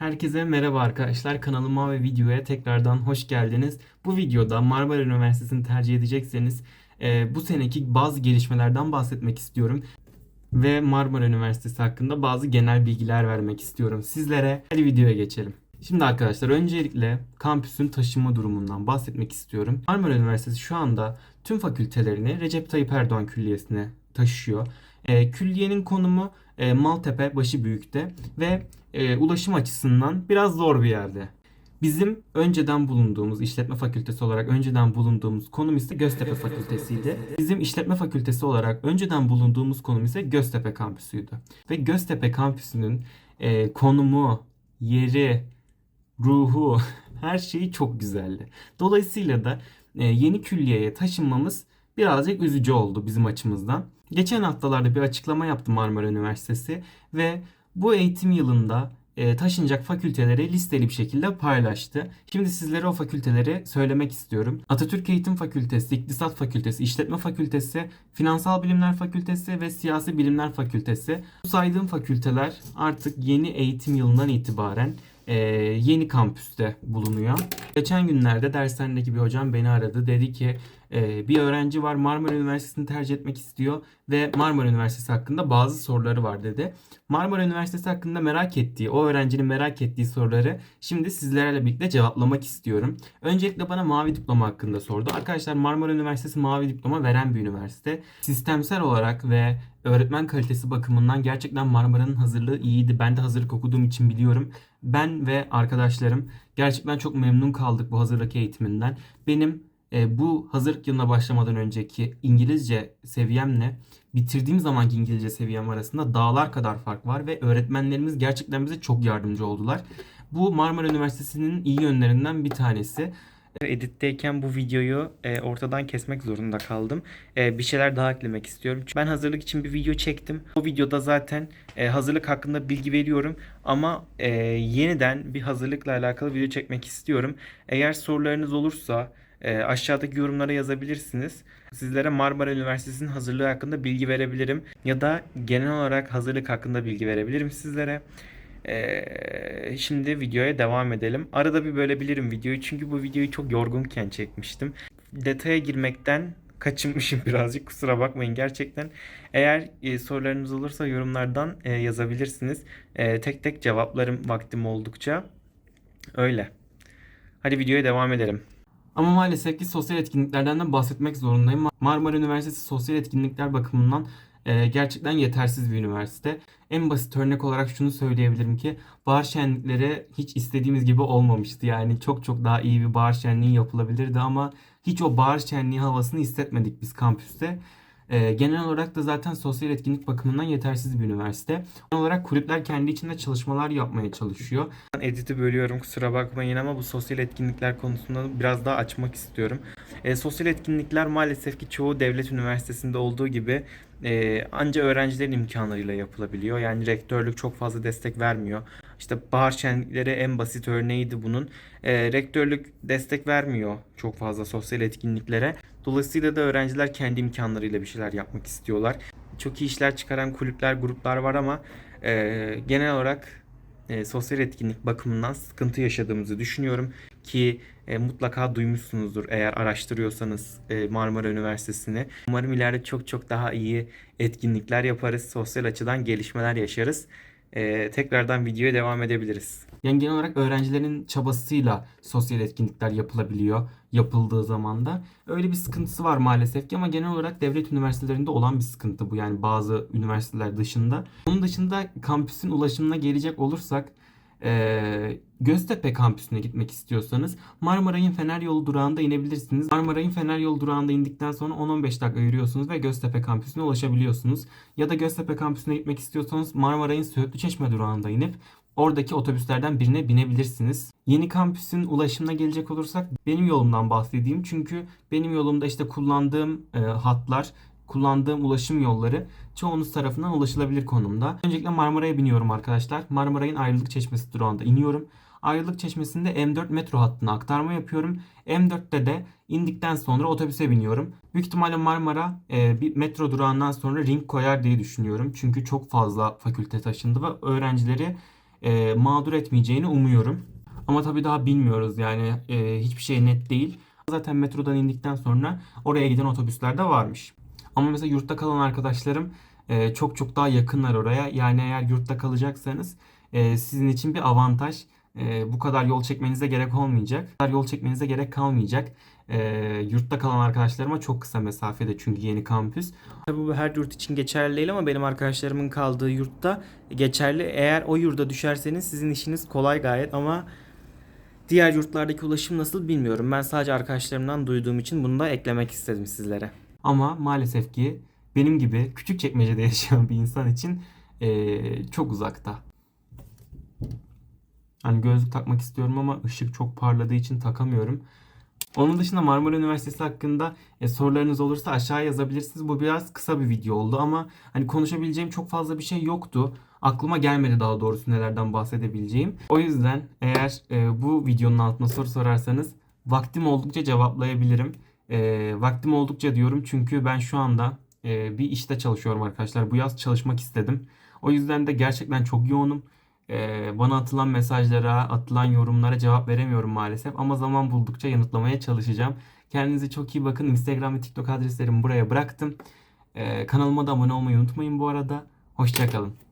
Herkese merhaba arkadaşlar. Kanalıma ve videoya tekrardan hoş geldiniz. Bu videoda Marmara Üniversitesi'ni tercih edecekseniz e, bu seneki bazı gelişmelerden bahsetmek istiyorum. Ve Marmara Üniversitesi hakkında bazı genel bilgiler vermek istiyorum sizlere. Hadi videoya geçelim. Şimdi arkadaşlar öncelikle kampüsün taşınma durumundan bahsetmek istiyorum. Marmara Üniversitesi şu anda tüm fakültelerini Recep Tayyip Erdoğan Külliyesi'ne taşıyor. E, külliyenin konumu e, Maltepe Başıbüyük'te ve e, ulaşım açısından biraz zor bir yerde. Bizim önceden bulunduğumuz işletme fakültesi olarak önceden bulunduğumuz konum ise Göztepe Fakültesiydi. Bizim işletme fakültesi olarak önceden bulunduğumuz konum ise Göztepe kampüsüydü. Ve Göztepe kampüsünün e, konumu, yeri, ruhu, her şeyi çok güzeldi. Dolayısıyla da e, yeni külliyeye taşınmamız birazcık üzücü oldu bizim açımızdan. Geçen haftalarda bir açıklama yaptı Marmara Üniversitesi ve bu eğitim yılında e, taşınacak fakülteleri listeli bir şekilde paylaştı. Şimdi sizlere o fakülteleri söylemek istiyorum. Atatürk Eğitim Fakültesi, İktisat Fakültesi, İşletme Fakültesi, Finansal Bilimler Fakültesi ve Siyasi Bilimler Fakültesi. Bu saydığım fakülteler artık yeni eğitim yılından itibaren e, yeni kampüste bulunuyor. Geçen günlerde dershanedeki bir hocam beni aradı. Dedi ki e, bir öğrenci var Marmara Üniversitesi'ni tercih etmek istiyor ve Marmara Üniversitesi hakkında bazı soruları var dedi. Marmara Üniversitesi hakkında merak ettiği, o öğrencinin merak ettiği soruları şimdi sizlerle birlikte cevaplamak istiyorum. Öncelikle bana mavi diploma hakkında sordu. Arkadaşlar Marmara Üniversitesi mavi diploma veren bir üniversite. Sistemsel olarak ve öğretmen kalitesi bakımından gerçekten Marmara'nın hazırlığı iyiydi. Ben de hazırlık okuduğum için biliyorum. Ben ve arkadaşlarım gerçekten çok memnun kaldık bu hazırlık eğitiminden. Benim e, bu hazırlık yılına başlamadan önceki İngilizce seviyemle bitirdiğim zamanki İngilizce seviyem arasında dağlar kadar fark var ve öğretmenlerimiz gerçekten bize çok yardımcı oldular. Bu Marmara Üniversitesi'nin iyi yönlerinden bir tanesi. Editteyken bu videoyu e, ortadan kesmek zorunda kaldım. E, bir şeyler daha eklemek istiyorum. Çünkü Ben hazırlık için bir video çektim. O videoda zaten e, hazırlık hakkında bilgi veriyorum. Ama e, yeniden bir hazırlıkla alakalı video çekmek istiyorum. Eğer sorularınız olursa e, aşağıdaki yorumlara yazabilirsiniz. Sizlere Marmara Üniversitesi'nin hazırlığı hakkında bilgi verebilirim. Ya da genel olarak hazırlık hakkında bilgi verebilirim sizlere. Ee, şimdi videoya devam edelim. Arada bir bölebilirim videoyu çünkü bu videoyu çok yorgunken çekmiştim. Detaya girmekten kaçınmışım birazcık kusura bakmayın gerçekten. Eğer e, sorularınız olursa yorumlardan e, yazabilirsiniz. E, tek tek cevaplarım vaktim oldukça. Öyle. Hadi videoya devam edelim. Ama maalesef ki sosyal etkinliklerden de bahsetmek zorundayım. Marmara Üniversitesi sosyal etkinlikler bakımından e, gerçekten yetersiz bir üniversite. En basit örnek olarak şunu söyleyebilirim ki bahar şenlikleri hiç istediğimiz gibi olmamıştı. Yani çok çok daha iyi bir bahar şenliği yapılabilirdi ama hiç o bahar şenliği havasını hissetmedik biz kampüste. E, genel olarak da zaten sosyal etkinlik bakımından yetersiz bir üniversite. Genel olarak kulüpler kendi içinde çalışmalar yapmaya çalışıyor. Edit'i bölüyorum kusura bakmayın ama bu sosyal etkinlikler konusunda biraz daha açmak istiyorum. E, sosyal etkinlikler maalesef ki çoğu devlet üniversitesinde olduğu gibi e, anca öğrencilerin imkanlarıyla yapılabiliyor. Yani rektörlük çok fazla destek vermiyor. İşte bahar şenlikleri en basit örneğiydi bunun. E, rektörlük destek vermiyor çok fazla sosyal etkinliklere. Dolayısıyla da öğrenciler kendi imkanlarıyla bir şeyler yapmak istiyorlar. Çok iyi işler çıkaran kulüpler, gruplar var ama e, genel olarak e, sosyal etkinlik bakımından sıkıntı yaşadığımızı düşünüyorum ki e, mutlaka duymuşsunuzdur eğer araştırıyorsanız e, Marmara Üniversitesi'ni. Umarım ileride çok çok daha iyi etkinlikler yaparız, sosyal açıdan gelişmeler yaşarız. E, tekrardan videoya devam edebiliriz. Yani genel olarak öğrencilerin çabasıyla sosyal etkinlikler yapılabiliyor yapıldığı zaman da. Öyle bir sıkıntısı var maalesef ki ama genel olarak devlet üniversitelerinde olan bir sıkıntı bu yani bazı üniversiteler dışında. Onun dışında kampüsün ulaşımına gelecek olursak eee, Göztepe kampüsüne gitmek istiyorsanız Marmaray'ın Fener Yolu durağında inebilirsiniz. Marmaray'ın Fener Yolu durağında indikten sonra 10-15 dakika yürüyorsunuz ve Göztepe kampüsüne ulaşabiliyorsunuz. Ya da Göztepe kampüsüne gitmek istiyorsanız Marmaray'ın Söğütlü Çeşme durağında inip Oradaki otobüslerden birine binebilirsiniz. Yeni kampüsün ulaşımına gelecek olursak benim yolumdan bahsedeyim. Çünkü benim yolumda işte kullandığım e, hatlar, kullandığım ulaşım yolları çoğunuz tarafından ulaşılabilir konumda. Öncelikle Marmara'ya biniyorum arkadaşlar. Marmaray'ın Ayrılık Çeşmesi durağında iniyorum. Ayrılık Çeşmesi'nde M4 metro hattına aktarma yapıyorum. M4'te de indikten sonra otobüse biniyorum. Büyük ihtimalle Marmara e, bir metro durağından sonra ring koyar diye düşünüyorum. Çünkü çok fazla fakülte taşındı ve öğrencileri e, mağdur etmeyeceğini umuyorum. Ama tabii daha bilmiyoruz yani e, hiçbir şey net değil. Zaten metrodan indikten sonra oraya giden otobüsler de varmış. Ama mesela yurtta kalan arkadaşlarım e, çok çok daha yakınlar oraya. Yani eğer yurtta kalacaksanız e, sizin için bir avantaj. E, bu kadar yol çekmenize gerek olmayacak. Bu kadar yol çekmenize gerek kalmayacak. E, yurtta kalan arkadaşlarıma çok kısa mesafede çünkü yeni kampüs. Tabii bu her yurt için geçerli değil ama benim arkadaşlarımın kaldığı yurtta geçerli. Eğer o yurda düşerseniz sizin işiniz kolay gayet ama diğer yurtlardaki ulaşım nasıl bilmiyorum. Ben sadece arkadaşlarımdan duyduğum için bunu da eklemek istedim sizlere. Ama maalesef ki benim gibi küçük çekmecede yaşayan bir insan için eee, çok uzakta. Hani gözlük takmak istiyorum ama ışık çok parladığı için takamıyorum. Onun dışında Marmara Üniversitesi hakkında e, sorularınız olursa aşağıya yazabilirsiniz. Bu biraz kısa bir video oldu ama hani konuşabileceğim çok fazla bir şey yoktu. Aklıma gelmedi daha doğrusu nelerden bahsedebileceğim. O yüzden eğer e, bu videonun altına soru sorarsanız vaktim oldukça cevaplayabilirim. E, vaktim oldukça diyorum çünkü ben şu anda e, bir işte çalışıyorum arkadaşlar. Bu yaz çalışmak istedim. O yüzden de gerçekten çok yoğunum. E, bana atılan mesajlara, atılan yorumlara cevap veremiyorum maalesef. Ama zaman buldukça yanıtlamaya çalışacağım. Kendinize çok iyi bakın. Instagram ve TikTok adreslerimi buraya bıraktım. E, kanalıma da abone olmayı unutmayın bu arada. Hoşçakalın.